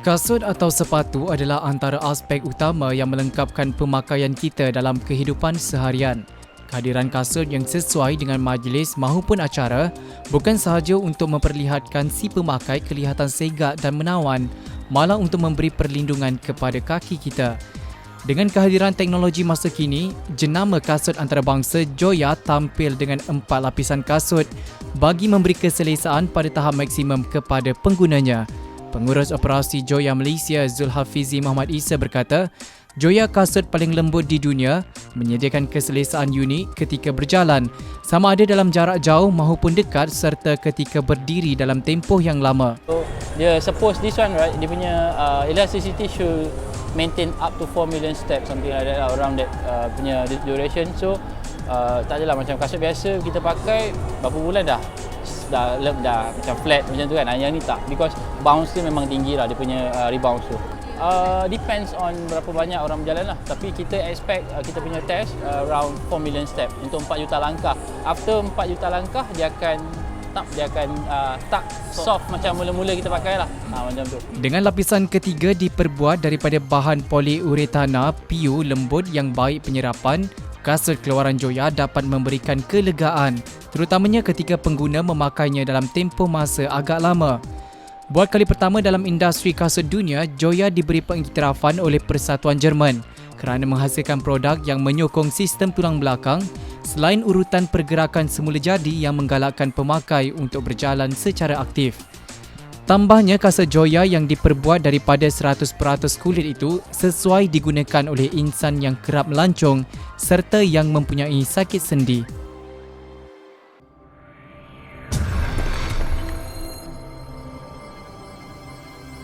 Kasut atau sepatu adalah antara aspek utama yang melengkapkan pemakaian kita dalam kehidupan seharian. Kehadiran kasut yang sesuai dengan majlis mahupun acara bukan sahaja untuk memperlihatkan si pemakai kelihatan segak dan menawan, malah untuk memberi perlindungan kepada kaki kita. Dengan kehadiran teknologi masa kini, jenama kasut antarabangsa Joya tampil dengan empat lapisan kasut bagi memberi keselesaan pada tahap maksimum kepada penggunanya. Pengurus Operasi Joya Malaysia Zulhafizi Muhammad Isa berkata, Joya kasut paling lembut di dunia menyediakan keselesaan unik ketika berjalan. Sama ada dalam jarak jauh maupun dekat serta ketika berdiri dalam tempoh yang lama. So dia suppose this one right dia punya uh, elasticity should maintain up to 4 million steps something like that lah, around that uh, punya duration. So uh, tak adalah macam kasut biasa kita pakai berapa bulan dah dah dah, dah macam flat macam tu kan. Yang ni tak. Because bounce dia memang tinggi lah dia punya uh, rebound tu. Uh, depends on berapa banyak orang berjalan lah. Tapi kita expect uh, kita punya test uh, around 4 million step Untuk 4 juta langkah. After 4 juta langkah dia akan tak dia akan uh, tak soft. Macam mula-mula kita pakai lah. Ha, macam tu. Dengan lapisan ketiga diperbuat daripada bahan poliuretana PU lembut yang baik penyerapan, kasut keluaran Joya dapat memberikan kelegaan terutamanya ketika pengguna memakainya dalam tempoh masa agak lama. Buat kali pertama dalam industri kasut dunia, Joya diberi pengiktirafan oleh Persatuan Jerman kerana menghasilkan produk yang menyokong sistem tulang belakang selain urutan pergerakan semula jadi yang menggalakkan pemakai untuk berjalan secara aktif. Tambahnya kasut Joya yang diperbuat daripada 100% kulit itu sesuai digunakan oleh insan yang kerap melancong serta yang mempunyai sakit sendi.